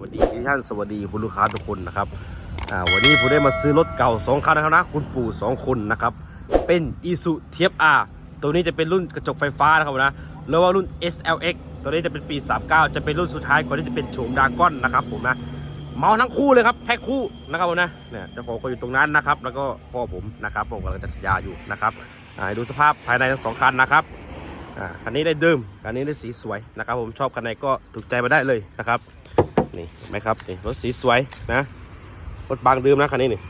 วัสดีทุกท่านสวัสดีคุณลูกค้าทุกคนนะครับอ่าวันนี้ผมได้มาซื้อรถเก่า 2คันนะครับนะคุณปู่ 2 คนนะครับ เป็น i s u t f r ตัวนี้จะเป็นรุ่นกระจกไฟฟ้านะครับนะแล้วว่ารุ่น SLX ตัวนี้จะเป็นปี 39 จะเป็นรุ่นสุดท้ายก่อนที่จะเป็นโฉมดาก้อนนะครับผมนะเมาทั้งคู่เลยครับแพ็คคู่นะครับผมนะเนี่ยเจ้าของก็อยู่ตรงนั้นนะครับ แล้วก็พ่อผมนะครับผมกำลังจัดสัญญาอยู่นะครับอ่าดูสภาพภายในทั้งสองคันนะครับอ่าคันนี้ได้เดิมคันนี้ได้สีสวยนะครับ ผมชอบคันไหนก็ถูกใจมาได้เลยนะครับ นี่ไหมครับนี่รถสีสวยนะรถบางเดิมนะคันนี้นี่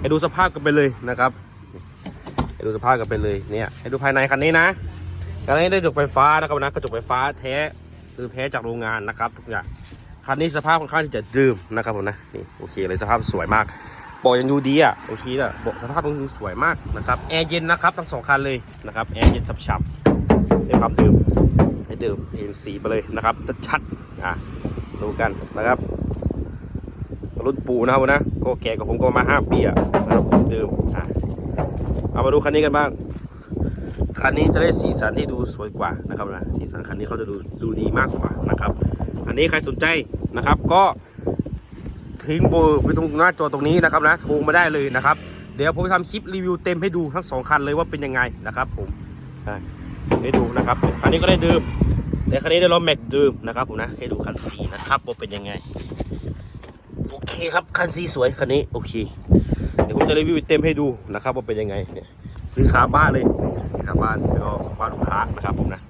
ให้ดูสภาพกันไปเลยนะครับให้ดูสภาพกันไปเลยเนี่ยให้ดูภายในคันนี้นะคันนี้ได้กระจกไฟฟ้านะครับนะกระจกไฟฟ้าแท้คือแท้จากโรงงานนะครับทุกอย่างคันนี้สภาพค่อนข้างที่จะเดิมนะครับผมนะนี่โอเคเลยสภาพสวยมากเบอกยังดูดีอะโอเคอะเบอกสภาพยังดูสวยมากนะครับแอร์เย็นนะครับทั้งสองคันเลยนะครับแอร์เย็นฉ่ำๆในความดื่มให้ดื่มเห็นสีไปเลยนะครับจะชัดอะ ดูกันนะครับรุ่นปู่นะครับนะก็แก่กว่าผมก็มาห้าปีอะนะครับผมดื่มอะเอามาดูคันนี้กันบ้างคันนี้จะได้สีสันที่ดูสวยกว่านะครับนะสีสันคันนี้เขาจะดูดูดีมากกว่านะครับ อันนี้ใครสนใจนะครับ ก็ทิ้งเบอร์ไปตรงหน้าจอตรงนี้นะครับนะโทรมาได้เลยนะครับ เดี๋ยวผมจะทำคลิปรีวิวเต็มให้ดูทั้งสองคันเลยว่าเป็นยังไงนะครับ ผมอะให้ดูนะครับคันนี้ก็ได้ดื่ม แต่คันนี้ได้ล้อแม็กดื่มนะครับผมนะให้ดูคันสีนะครับว่าเป็นยังไง โอเคครับคันสีสวยคันนี้โอเคเดี๋ยวผมจะรีวิวเต็มให้ดูนะครับว่าเป็นยังไงเนี่ยซื้อขาบ้านเลยขาบ้านแล้วก็บ้านลูกค้านะครับผมนะ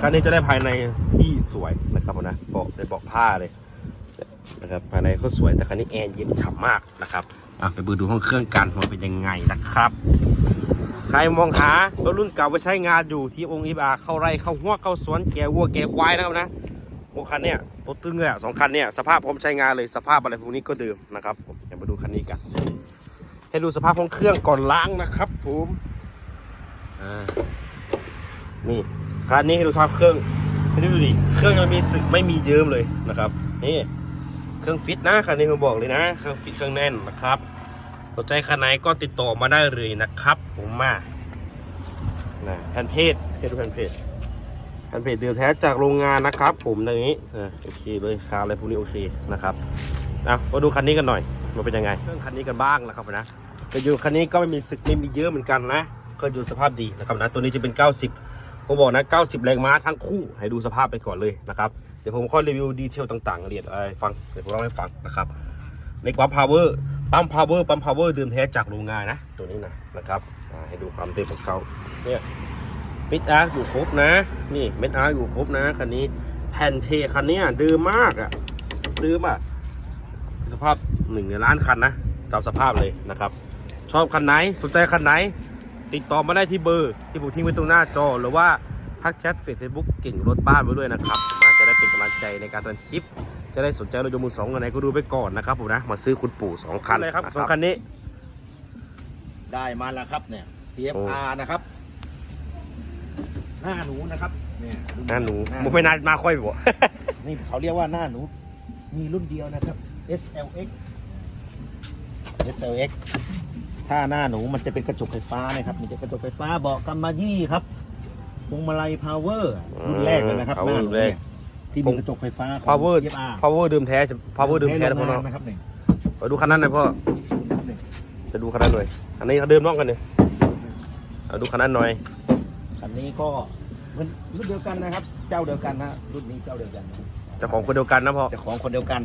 คันนี้จะได้ภายในที่สวยนะครับผมนะเบาะในเบาะผ้าเลยนะครับภายในก็สวยแต่คันนี้แอร์เย็นฉ่ำมากนะครับ อะไปดูดูห้องเครื่องกันว่าเป็นยังไงนะครับ ใครมองหารถรุ่นเก่าไปใช้งานอยู่ที่องค์อิบาเข้าไร่เข้าหัวเข้าสวนแกวัวแกควายนะครับนะโอ้คันเนี้ยรถตึ้งเลยอะสองคันเนี้ยสภาพพร้อมใช้งานเลยสภาพอะไรพวกนี้ก็เดิมนะครับผมเดี๋ยวมาดูคันนี้กัน ให้ดูสภาพของเครื่องก่อนล้างนะครับผมอ่านี่คันนี้ให้ดูสภาพเครื่องให้ดูดิเครื่องยังมีสึกไม่มีเยิ้มเลยนะครับนี่ เครื่องฟิตนะคันนี้ผมบอกเลยนะ เครื่องฟิตเครื่องแน่นนะครับสนใจคันไหนก็ติดต่อมาได้เลยนะครับ ผมมานะแผ่นเพจให้ดูแผ่นเพจแผ่นเพจเดียวแท้จากโรงงานนะครับ ผมอย่างนี้โอเคเลยคาอะไรพวกนี้โอเคนะครับนะมาดูคันนี้กันหน่อยมาเป็นยังไงเครื่องคันนี้กันบ้างนะครับนะเครื่องยนต์คันนี้ก็ไม่มีสึกไม่มีเยอะเหมือนกันนะเครื่องยนต์สภาพดีนะครับนะตัวนี้จะเป็น 90 ผมบอกนะ 90 แรงม้าทั้งคู่ ให้ดูสภาพไปก่อนเลยนะครับ เดี๋ยวผมค่อยรีวิวดีเทลต่างๆละเอียดอะไรฟัง เดี๋ยวผมเล่าให้ฟังนะครับ ในความ power ปั๊ม power ปั๊ม power ดื่มแท้จากโรงงานนะ ตัวนี้นะนะครับให้ดูความเต็มของเขาเนี่ยม็ดอาร์อยู่ครบนะ นี่เม็ดอาร์อยู่ครบนะคันนี้ แผ่นเพคันนี้ดื่มมากอะดื่มอะ สภาพหนึ่งในล้านคันนะตามสภาพเลยนะครับ ชอบคันไหน สนใจคันไหน ติดต่อมาได้ที่เบอร์ที่ผมทิ้งไว้ตรงหน้าจอ หรือว่าทักแชทเฟซบุ๊กเก่งรถบ้านไว้ด้วยนะครับผมนะจะได้เป็นกำลังใจในการทำคลิป จะได้สนใจรถยนต์มือสองกันไหนก็ดูไปก่อนนะครับผมนะ มาซื้อคุณปู่สองคันเลยครับสองคันนี้ ได้มาแล้วครับเนี่ย CFR นะครับ หน้าหนูนะครับ เนี่ยรุ่หน้าหนูหมึงไม่นานมาค่อยบอกนี่เขาเรียกว่าหน้าหนู มีรุ่นเดียวนะครับ SLX SLX ถ้าหน้าหนูมันจะเป็นกระจกไฟฟ้านะครับมันจะกระจกไฟฟ้าเบาะกำมะยี่ครับพวงมาลัยพาวเวอร์รุ่นแรกเลยนะครับอืมหน้าหนูรุ่นแรกเนี่ยที่มีกระจกไฟฟ้าของ power CFR power ดื่มแท้จะ power ดื่มแท้นะพ่อโรเนาะงงนะครับเนี่ยไปดูคันนั้นหน่อยพ่อเนี่ยจะดูคันนั้นหน่อยอันนี้เขาเดิมน้องกันเนี่ยเอาดูคันนั้นหน่อยคันนี้ก็เหมือนรุ่นเดียวกันนะครับ เจ้าเดียวกันนะรุ่นนี้เจ้าเดียวกันเจ้าของคนเดียวกันนะพ่อเจ้าของคนเดียวกัน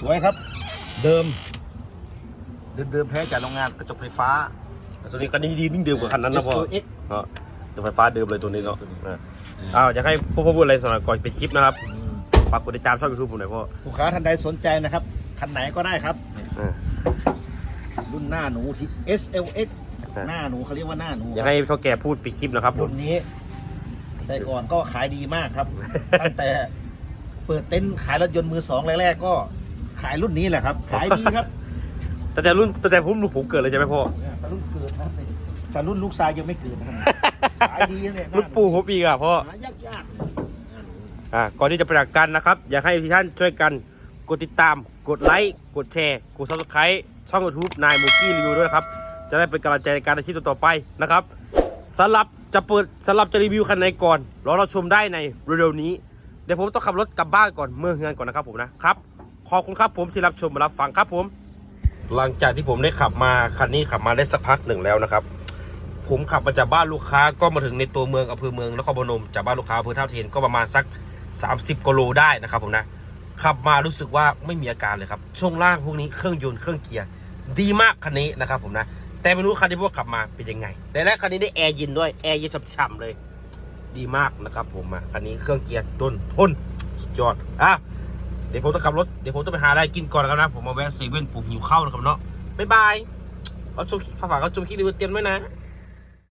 สวยครับ เดิม เดิมเดิมแท้จากโรงงานกระจกไฟฟ้าตัวนี้คันนี้ดีนิ่งเดิมกว่าคันนั้นนะพ่อ SOX เออเดี๋ยวไฟฟ้าเดิมเลยตัวนี้เนาะตัวนี้เอออ้าวอยากให้พ่อพ่อพูดอะไรสำหรับก่อนไปดคลิปนะครับอืมฝากกดติดตามช่องยูทูบผมหน่อยพ่อลูกค้าท่านใดสนใจนะครับคันไหนก็ได้ครับเออรุ่นหน้าหนูที่ SLX ฮะหน้าหนูเขาเรียกว่าหน้าหนูอยากให้เท่าแก่พูดไปดคลิปนะครับผรุ่มนนี้แต่ก่อนก็ขายดีมากครับตั้งแต่เปิดเต็นท์ขายรถยนต์มือสองแรกๆก็ ขายรุ่นนี้แหละครับ ขายดีครับแต่แต่รุ่นแต่แต่ผมผมเกิดเลยใช่ไหมพ่อแต่รุ่นเกิดครับแต่รุ่นลูกชายยังไม่เกิดนะครับขายดีเนี่ยรุ่นปู่ผมอีกอะพ่อหายากยากอ่าก่อนที่จะไปจากกันนะครับ อยากให้ทุกท่านช่วยกันกดติดตาม กดไลค์ กดแชร์ กดซับสไครต์ช่องยูทูบนายมูกี้รีวิวด้วยนะครับ จะได้เป็นกำลังใจในการทำคลิปต่อๆไปนะครับสำหรับจะเปิดสำหรับจะรีวิวคันไหนก่อนรอเราชมได้ในเร็วๆนี้ เดี๋ยวผมต้องขับรถกลับบ้านก่อนเมื่อเฮือนก่อนนะครับผมนะครับข อบคุณครับผมที่รับชมรับฟังครับผม หลังจากที่ผมได้ขับมาคันนี้ขับมาได้สักพักหนึ่งแล้วนะครับ ผมขับมาจากบ้านลูกค้าก็มาถึงในตัวเมืองอำเภอเมืองนครพนมจากบ้านลูกค้าอำเภอท่าเทนก็ประมาณสัก 30กิโลได้นะครับผมนะขับมารู้สึกว่าไม่มีอาการเลยครับ ช่วงล่างพวกนี้เครื่องยนต์เครื่องเกียร์ดีมากคันนี้นะครับผมนะ แต่ไม่รู้คันที่พวกขับมาเป็นยังไง แต่แรกคันนี้ได้แอร์เย็นด้วยแอร์เย็นฉ่ำๆเลย ดีมากนะครับผมอะคันนี้เครื่องเกียร์ต้นทนสุดยอดอะ ดี๋ยวผมต้องขับรถ เดี๋ยวผมต้องไปหาอะไรกินก่อนนะครับนะ ผมมาแวะเซเว่นผมหิวข้าวนะครับเนาะบ๊ายบายเอาชมฝากฝากเอาชมคลิปดีเตรียมไว้นะ